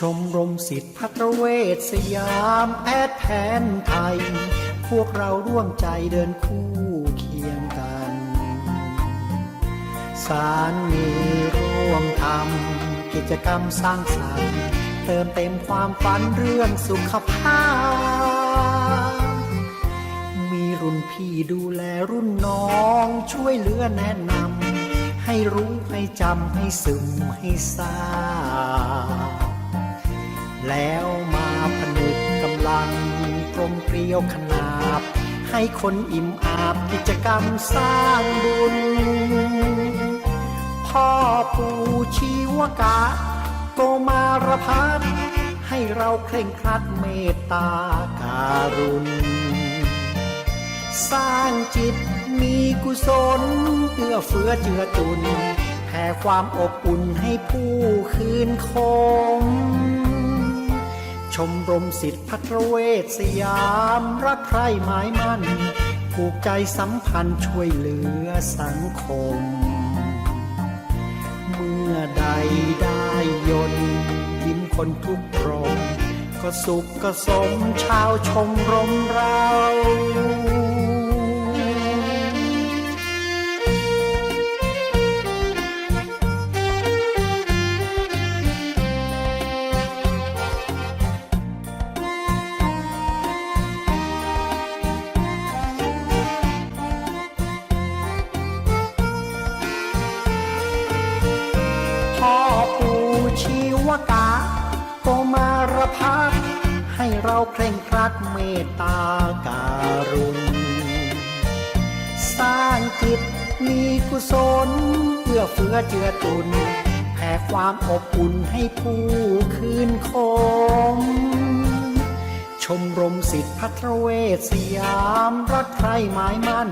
ชมรมสิทธิพัทรเวชสยามแพทย์แผนไทย พวกเราร่วมใจเดินคู่เคียงกัน สารมีร่วมทำกิจกรรมสร้างสรรค์ เติมเต็มความฝันเรื่องสุขภาพ มีรุ่นพี่ดูแลรุ่นน้องช่วยเหลือแนะนำให้รู้ให้จำให้ซึมให้ทราบ แล้วมาผนึกกำลังกลมเกลียวขนาบ ให้คนอิ่มอาบกิจกรรมสร้างบุญ พ่อปู่ชีวกะโกมารพัฒให้เราเคร่งครัดเมตตาการุณ สร้างจิตมีกุศลเอื้อเฟื้อเจือจุนแผ่ความอบอุ่นให้ผู้คืนคม ชมรมสิทธิพัทรเวศสยามรักใคร่หมายมั่นผูกใจสัมพันธ์ช่วยเหลือสังคม เมื่อใดได้ยนยิ้มคนทุกตรงก็สุขก็สมชาวชมรมเรา มารพัฒน์ให้เราเคร่งครัดเมตตาการุณ สร้างจิตมีกุศลเอื้อเฟื้อเจือตุนแผ่ความอบอุ่นให้ผู้คืนคม ชมรมสิทธิพัทรเวชสยามรักใครหมายมั่น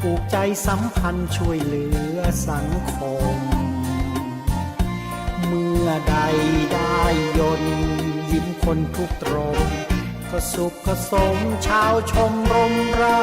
ผูกใจสัมพันธ์ช่วยเหลือสังคม เมื่อใดได้ ไม่ยนยิ้มคนทุกตรง ก็สุขก็สมชาวชมรมเรา